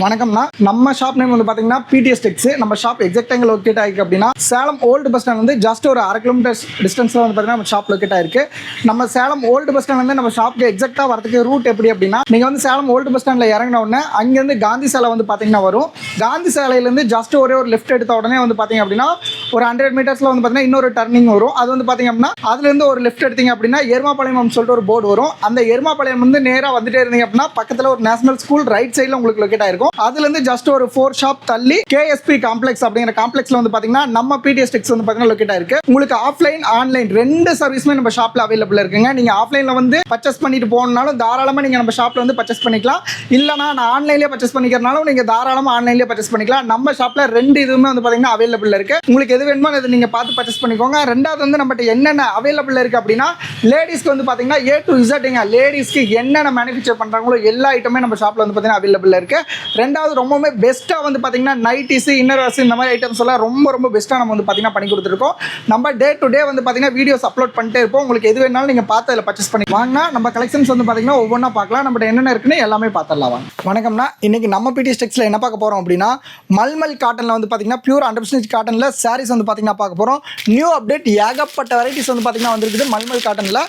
வணக்கம்னா நம்ம shop name வந்து பார்த்தீங்கன்னா பிடிஎஸ் டெக்ஸ் நம்ம ஷாப் எக்ஸாக்ட் எங்கே லொக்கேட் ஆயிருக்கு அப்படின்னா சேலம் ஓல்டு பஸ் ஸ்டாண்ட் வந்து ஜஸ்ட் ஒரு அரை கிலோமீட்டர் டிஸ்டன்ஸில் வந்து பார்த்தீங்கன்னா நம்ம ஷாப் லொக்கேட் ஆயிருக்கு. நம்ம சேலம் ஓல்டு பஸ் ஸ்டாண்ட் வந்து நம்ம ஷாப்புக்கு எக்ஸாக்டாக வரதுக்கு ரூட் எப்படி அப்படின்னா நீங்கள் வந்து சேலம் ஓல்டு பஸ் ஸ்டாண்டில் இறங்கின உடனே அங்கேருந்து காந்தி சாலை வந்து பார்த்தீங்கன்னா வரும். காந்தி சாலையிலேருந்து ஜஸ்ட் ஒரே ஒரு லெஃப்ட் எடுத்த உடனே வந்து பார்த்தீங்க அப்படின்னா ஒரு ஹண்ட்ரட் மீட்டர்ஸில் வந்து பார்த்தீங்கன்னா இன்னொரு டர்னிங் வரும். அது வந்து பார்த்தீங்க அப்படின்னா அதுலேருந்து ஒரு லெஃப்ட் எடுத்தீங்க அப்படின்னா எருமாபாளையம் சொல்லிட்டு ஒரு போர்டு வரும். அந்த எருமாபாளையம் வந்து நேராக வந்துட்டே இருந்தீங்க அப்படின்னா பக்கத்தில் ஒரு நேஷனல் ஸ்கூல் ரைட் சைடில் உங்களுக்கு லொக்கேட் ஆயிருக்கும். அதுலேருந்து ஜஸ்ட் ஒரு ஃபோர் ஷாப் தள்ளி கேஎஸ்பி காம்ப்ளெக்ஸ் அப்படிங்கிற காம்ப்ளெக்ஸ்ல வந்து பார்த்தீங்கன்னா நம்ம பிடிஎஸ் டெக்ஸ் வந்து பார்த்தீங்கன்னா லொக்கேட் ஆயிருக்கு. உங்களுக்கு ஆஃப்லைன் ஆன்லைன் ரெண்டு சர்வீஸுமே நம்ம ஷாப்பில் அவைலபிள் இருக்குங்க. நீங்கள் ஆஃப்லைனில் வந்து பர்ச்சேஸ் பண்ணிட்டு போகணுனாலும் தாராளமாக நீங்கள் நம்ம ஷாப்பில் வந்து பர்ச்சேஸ் பண்ணிக்கலாம். இல்லைனா நான் ஆன்லைன்லேயே பர்ச்சேஸ் பண்ணிக்கிறனாலும் நீங்கள் தாராளமாக ஆன்லைன்லேயே பர்ச்சேஸ் பண்ணிக்கலாம். நம்ம ஷாப்பில் ரெண்டு இதுவுமே வந்து பார்த்தீங்கன்னா அவைலபிள் இருக்கு. உங்களுக்கு எது வேணுமோ அதை நீங்கள் பார்த்து பர்ச்சேஸ் பண்ணிக்கோங்க. ரெண்டாவது வந்து நம்மகிட்ட என்னென்ன அவைலபிள் இருக்கு அப்படின்னா லேடிஸ்க்கு வந்து பார்த்தீங்கன்னா ஏ டு இசட்டுங்க லேடிஸ்க்கு என்னென்ன மேனுஃபேக்சர் பண்ணுறாங்களோ எல்லா ஐட்டமே நம்ம ஷாப்பில் வந்து பார்த்தீங்கன்னா அவைலபிள் இருக்கு. ரெண்டாவது ரொம்பவுமே பெஸ்ட்டாக வந்து பார்த்தீங்கன்னா நைட்டிஸ் இன்னர் வாஸ் இந்த மாதிரி ஐட்டம்ஸ் எல்லாம் ரொம்ப ரொம்ப பெஸ்ட்டாக நம்ம வந்து பார்த்தீங்கன்னா பண்ணி கொடுத்துருக்கோம். நம்ம டே டு டே வந்து பார்த்தீங்கன்னா வீடியோஸ் அப்லோட் பண்ணிட்டே இருப்போம். உங்களுக்கு எது வேணாலும் நீங்கள் பார்த்து அதில் பர்ச்சேஸ் பண்ணி வாங்கினா நம்ம கலெக்ஷன்ஸ் வந்து பார்த்தீங்கன்னா ஒவ்வொன்றா பார்க்கலாம். நம்மகிட்ட என்னென்ன இருக்குன்னு எல்லாமே பார்த்துடலாம். வாங்க. வணக்கம்னா இன்னைக்கு நம்ம பிடி ஸ்டெக்ஸில் என்ன பார்க்க போகிறோம் அப்படின்னா மல்மல் காட்டனில் வந்து பார்த்தீங்கன்னா பியூர் ஹண்ட்ரட் பர்சன்டேஜ் காட்டனில் சாரீஸ் வந்து பார்த்தீங்கன்னா பார்க்க போகிறோம் நியூ அப்டேட் ஏகப்பட்ட வெரைட்டிஸ் வந்து பார்த்தீங்கன்னா வந்துருக்குது மல்மல் காட்டனில்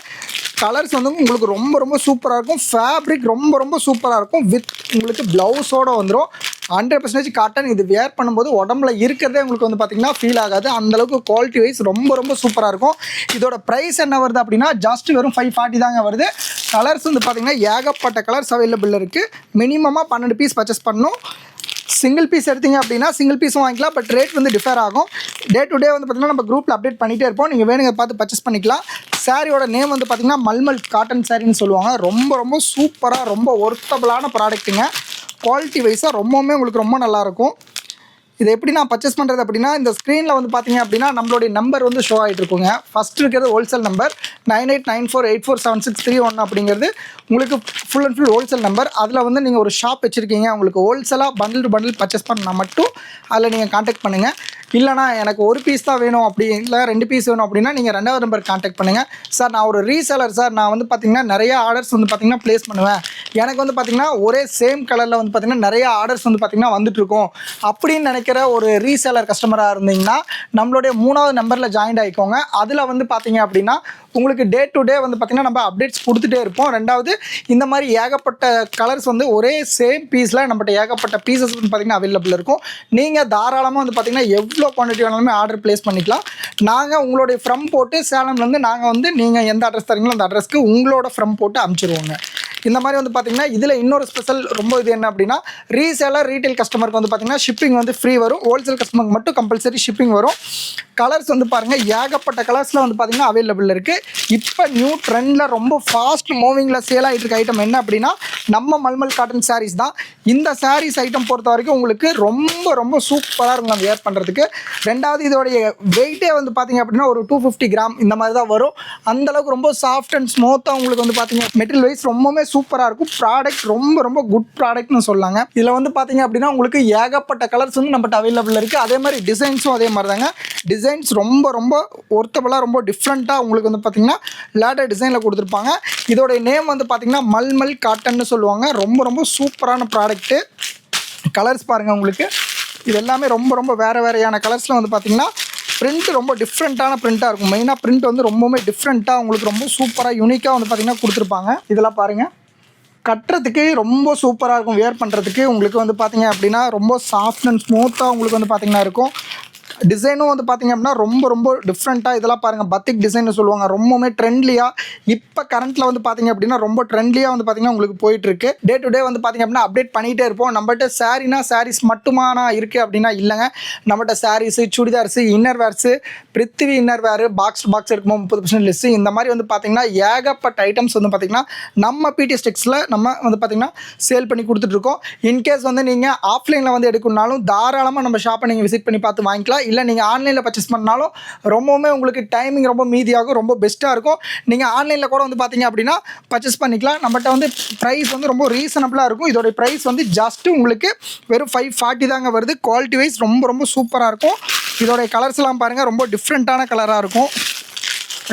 கலர்ஸ் வந்து உங்களுக்கு ரொம்ப ரொம்ப சூப்பராக இருக்கும். ஃபேப்ரிக் ரொம்ப ரொம்ப சூப்பராக இருக்கும். வித் உங்களுக்கு ப்ளவுஸோடு வந்துடும் ஹண்ட்ரட் பர்சன்டேஜ் காட்டன் இது வேர் பண்ணும்போது உடம்புல இருக்கிறதே உங்களுக்கு வந்து பார்த்தீங்கன்னா ஃபீல் ஆகாது. அந்தளவுக்கு குவாலிட்டி வைஸ் ரொம்ப ரொம்ப சூப்பராக இருக்கும். இதோட ப்ரைஸ் என்ன வருது அப்படின்னா ஜஸ்ட் வெறும் ஃபைவ் ஃபார்ட்டி தாங்க வருது. கலர்ஸ் வந்து பார்த்தீங்கன்னா ஏகப்பட்ட கலர்ஸ் அவைலபிள் இருக்குது மினிமமாக பன்னெண்டு பீஸ் பர்ச்சேஸ் பண்ணணும். சிங்கிள் பீஸ் எடுத்தீங்க அப்படின்னா சிங்கிள் பீஸும் வாங்கிக்கலாம். பட் ரேட் வந்து டிஃபர் ஆகும். டே டு டே வந்து பார்த்தீங்கன்னா நம்ம குரூப்பில் அப்டேட் பண்ணிகிட்டே இருப்போம். நீங்கள் வேணுங்க பார்த்து பர்ச்சேஸ் பண்ணிக்கலாம். சாரியோட நேம் வந்து பார்த்தீங்கன்னா மல்மல் காட்டன் சாரின்னு சொல்லுவாங்க. ரொம்ப ரொம்ப சூப்பராக ரொம்ப ஒர்த்தபிளான ப்ராடக்ட்டுங்க குவாலிட்டி வைஸாக ரொம்பவுமே உங்களுக்கு ரொம்ப நல்லாயிருக்கும். இது எப்படி நான் பர்ச்சேஸ் பண்ணுறது அப்படின்னா இந்த ஸ்க்ரீனில் வந்து பார்த்தீங்க அப்படின்னா நம்மளுடைய நம்பர் வந்து ஷோ ஆகிட்டு இருக்குங்க. ஃபஸ்ட் இருக்கிறது wholesale number nine eight nine four eight four seven six three one அப்படிங்கிறது உங்களுக்கு full and full wholesale number அதில் வந்து நீங்கள் ஒரு ஷாப் வச்சுருக்கீங்க உங்களுக்கு ஹோல்சேலாக பண்டில் டு பண்டில் பர்ச்சேஸ் பண்ணால் மட்டும் அதில் நீங்கள் காண்டாக்ட் பண்ணுங்கள் இல்லைனா எனக்கு ஒரு பீஸ் தான் வேணும் அப்படி இல்லை ரெண்டு பீஸ் வேணும் அப்படின்னா நீங்கள் ரெண்டாவது நம்பர் காண்டாக்ட் பண்ணுங்கள் சார் நான் ஒரு ரீசேலர் சார் நான் வந்து பார்த்திங்கன்னா நிறைய ஆர்டர்ஸ் வந்து பார்த்திங்கன்னா ப்ளேஸ் பண்ணுவேன். எனக்கு வந்து பார்த்திங்கன்னா ஒரே சேம் கலரில் வந்து பார்த்தீங்கன்னா நிறைய ஆர்டர்ஸ் வந்து பார்த்திங்கன்னா வந்துட்டு அப்படின்னு நினைக்கிற ஒரு ரீசேலர் கஸ்டமராக இருந்தீங்கன்னா நம்மளுடைய மூணாவது நம்பரில் ஜாயின் ஆகிக்கோங்க அதில் வந்து பார்த்திங்க அப்படின்னா உங்களுக்கு டே டு டே வந்து பார்த்திங்கன்னா நம்ம அப்டேட்ஸ் கொடுத்துட்டே இருப்போம். ரெண்டாவது இந்த மாதிரி ஏகப்பட்ட கலர்ஸ் வந்து ஒரே சேம் பீஸில் நம்மகிட்ட ஏகப்பட்ட பீசஸ் வந்து பார்த்திங்கன்னா அவைலபிள் இருக்கும். நீங்கள் தாராளமாக வந்து பார்த்தீங்கன்னா எவ்வளோ குவான்டிட்டி வேணாலுமே ஆர்டர் ப்ளேஸ் பண்ணிக்கலாம். நாங்கள் உங்களுடைய ஃப்ரம் போட்டு சேலம்லேருந்து நாங்கள் வந்து நீங்கள் எந்த அட்ரஸ் தரீங்களோ அந்த அட்ரஸ்க்கு உங்களோட ஃப்ரம் போட்டு அமுச்சிடுவோங்க இந்த மாதிரி வந்து பார்த்தீங்கன்னா இதில் இன்னொரு ஸ்பெஷல் ரொம்ப இது என்ன அப்படின்னா ரீசேலர் ரீட்டைல் கஸ்டமருக்கு வந்து பார்த்தீங்கன்னா ஷிப்பிங் வந்து ஃப்ரீ வரும். ஹோல்சேல் கஸ்டமருக்கு மட்டும் கம்பல்சரி ஷிப்பிங் வரும். கலர்ஸ் வந்து பாருங்கள் ஏகப்பட்ட கலர்ஸில் வந்து பார்த்தீங்கன்னா அவைலபிள் இருக்குது இப்போ நியூ ட்ரெண்டில் ரொம்ப ஃபாஸ்ட் மூவிங்கில் சேல் ஆகிட்டு இருக்க ஐட்டம் என்ன அப்படின்னா நம்ம மல்மல் காட்டன் சாரீஸ் தான். இந்த சாரீஸ் ஐட்டம் பொறுத்த வரைக்கும் உங்களுக்கு ரொம்ப ரொம்ப சூப்பராக இருக்கும். நம்ம வேர் பண்ணுறதுக்கு ரெண்டாவது இதோடைய வெயிட்டே வந்து பார்த்தீங்க அப்படின்னா ஒரு டூ ஃபிஃப்டி கிராம் இந்த மாதிரி தான் வரும். அந்தளவுக்கு ரொம்ப சாஃப்ட் அண்ட் ஸ்மூத்தாக உங்களுக்கு வந்து பார்த்தீங்க மெட்டீரியல் வைஸ் ரொம்பவுமே சூப்பராக இருக்கும். ப்ராடக்ட் ரொம்ப ரொம்ப குட் ப்ராடக்ட்னு சொல்லாங்க. இதில் வந்து பார்த்தீங்க அப்படின்னா உங்களுக்கு ஏகப்பட்ட கலர்ஸ் வந்து நம்மகிட்ட அவைலபிள் இருக்குது அதே மாதிரி டிசைன்ஸும் அதே மாதிரி தாங்க டிசைன்ஸ் ரொம்ப ரொம்ப ஒர்த்தபுளாக ரொம்ப டிஃப்ரெண்ட்டாக உங்களுக்கு வந்து பார்த்தீங்கன்னா லேட்டர் டிசைனில் கொடுத்துருப்பாங்க. இதோடைய நேம் வந்து பார்த்தீங்கன்னா மல்மல் காட்டன்னு சொல்லுவாங்க. ரொம்ப ரொம்ப சூப்பரான ப்ராடக்ட்டு கலர்ஸ் பாருங்கள் உங்களுக்கு. இது எல்லாமே ரொம்ப ரொம்ப வேறு வேறையான கலர்ஸில் வந்து பார்த்தீங்கன்னா பிரிண்ட் ரொம்ப டிஃப்ரெண்ட்டான பிரிண்ட்டாக இருக்கும். மெயினாக பிரிண்ட் வந்து ரொம்பவுமே டிஃப்ரெண்ட்டாக உங்களுக்கு ரொம்ப சூப்பராக யூனிக்காக வந்து பார்த்தீங்கன்னா கொடுத்துருப்பாங்க. இதெல்லாம் பாருங்கள் கட்டுறதுக்கு ரொம்ப சூப்பராக இருக்கும். வேர் பண்ணுறதுக்கு உங்களுக்கு வந்து பார்த்தீங்க அப்படின்னா ரொம்ப சாஃப்ட் அண்ட் ஸ்மூத்தாக உங்களுக்கு வந்து பார்த்தீங்கன்னா இருக்கும். டிசைனும் வந்து பார்த்தீங்க அப்படின்னா ரொம்ப ரொம்ப டிஃப்ரெண்ட்டாக இதெல்லாம் பாருங்கள் பத்திக் டிசைன் சொல்லுவாங்க. ரொம்பவுமே ட்ரெண்ட்லியாக இப்போ கரண்ட்டில் வந்து பார்த்தீங்க அப்படின்னா ரொம்ப ட்ரெண்ட்லியாக வந்து பார்த்தீங்கன்னா உங்களுக்கு போயிட்டுருக்கு. டே டு டே வந்து பார்த்தீங்க அப்படின்னா அப்டேட் பண்ணிகிட்டே இருப்போம். நம்மகிட்ட சாரீனா சாரீஸ் மட்டுமானா இருக்குது அப்படின்னா இல்லைங்க. நம்மகிட்ட sarees churidars inner wears Prithvi inner வேறு பாக்ஸ் பாக்ஸ் இருக்குமோ முப்பது பர்சன்ட் லிஸ்ட்டு இந்த மாதிரி வந்து பார்த்தீங்கன்னா ஏகப்பட்ட ஐட்டம்ஸ் வந்து பார்த்தீங்கன்னா நம்ம பிடி ஸ்டிக்ஸில் நம்ம வந்து பார்த்தீங்கன்னா சேல் பண்ணி கொடுத்துட்ருக்கோம் இன்கேஸ் வந்து நீங்கள் ஆஃப்லைனில் வந்து எடுக்கணுனாலும் தாராளமாக நம்ம ஷாப்பை நீங்கள் விசிட் பண்ணி பார்த்து வாங்கிக்கலாம். இல்லை நீங்கள் ஆன்லைனில் பர்ச்சேஸ் பண்ணாலும் ரொம்பவுமே உங்களுக்கு டைமிங் ரொம்ப மீதியாகும் ரொம்ப பெஸ்ட்டாக இருக்கும். நீங்கள் ஆன்லைனில் கூட வந்து பார்த்தீங்க அப்படின்னா பர்ச்சேஸ் பண்ணிக்கலாம். நம்மகிட்ட வந்து ப்ரைஸ் வந்து ரொம்ப ரீசனபிளாக இருக்கும். இதோடைய ப்ரைஸ் வந்து ஜஸ்ட்டு உங்களுக்கு வெறும் ஃபைவ் ஃபார்ட்டி தாங்க வருது. குவாலிட்டி வைஸ் ரொம்ப ரொம்ப சூப்பராக இருக்கும். இதோடைய கலர்ஸ்லாம் பாருங்கள் ரொம்ப டிஃப்ரெண்ட்டான கலராக இருக்கும்.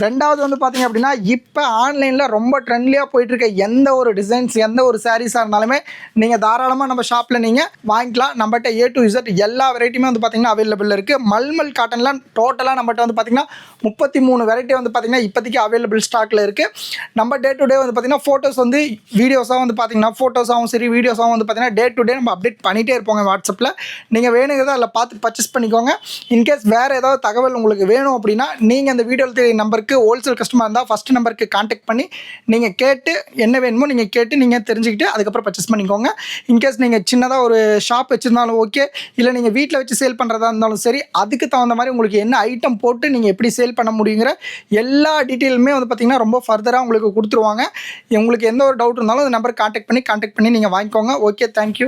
ரெண்டாவது வந்து பார்த்தீங்க அப்படின்னா இப்போ ஆன்லைனில் ரொம்ப ட்ரெண்ட்லியாக போயிட்டுருக்க எந்த ஒரு டிசைன்ஸ் எந்த ஒரு சாரீஸாக இருந்தாலுமே நீங்கள் தாராளமாக நம்ம ஷாப்பில் நீங்கள் வாங்கிக்கலாம். நம்மகிட்ட ஏ டு இசட் எல்லா வெரைட்டியுமே வந்து பார்த்தீங்கன்னா அவைலபிள் இருக்குது மல்மல் காட்டன்லாம் டோட்டலாக நம்மகிட்ட வந்து பார்த்தீங்கன்னா முப்பத்தி மூணு வெரைட்டி வந்து பார்த்தீங்கன்னா இப்போதைக்கு அவைலபிள் ஸ்டாக்கில் இருக்குது நம்ம டே டு டே வந்து பார்த்தீங்கன்னா ஃபோட்டோஸ் வந்து வீடியோஸாக வந்து பார்த்தீங்கன்னா ஃபோட்டோஸாகவும் சரி வீடியோஸாகவும் வந்து பார்த்தீங்கன்னா டே டு டே நம்ம அப்டேட் பண்ணிகிட்டே இருப்போங்க வாட்ஸ்அப்பில் நீங்கள் வேணுங்கிறத அதில் பார்த்து பர்ச்சேஸ் பண்ணிக்கோங்க. இன்கேஸ் வேறு ஏதாவது தகவல் உங்களுக்கு வேணும் அப்படின்னா நீங்கள் அந்த வீடியோவில் நம்பருக்கு நம்பருக்கு ஹோல்சேல் கஸ்டமர் இருந்தால் ஃபஸ்ட் நம்பருக்கு காண்டாக்ட் பண்ணி நீங்கள் கேட்டு என்ன வேணுமோ நீங்கள் கேட்டு நீங்கள் தெரிஞ்சுக்கிட்டு அதுக்கப்புறம் பர்ச்சேஸ் பண்ணிக்கோங்க. இன்கேஸ் நீங்கள் சின்னதாக ஒரு ஷாப் வச்சுருந்தாலும் ஓகே இல்லை நீங்கள் வீட்டில் வச்சு சேல் பண்ணுறதா இருந்தாலும் சரி அதுக்கு தகுந்த மாதிரி உங்களுக்கு என்ன ஐட்டம் போட்டு நீங்கள் எப்படி சேல் பண்ண முடியுங்கிற எல்லா டீட்டெயிலுமே வந்து பார்த்திங்கன்னா ரொம்ப ஃபர்தராக உங்களுக்கு கொடுத்துருவாங்க. உங்களுக்கு எந்த ஒரு டவுட் இருந்தாலும் அந்த நம்பர் காண்டாக்ட் பண்ணி காண்டாக்ட் பண்ணி நீங்கள் வாங்கிக்கோங்க. Okay thank you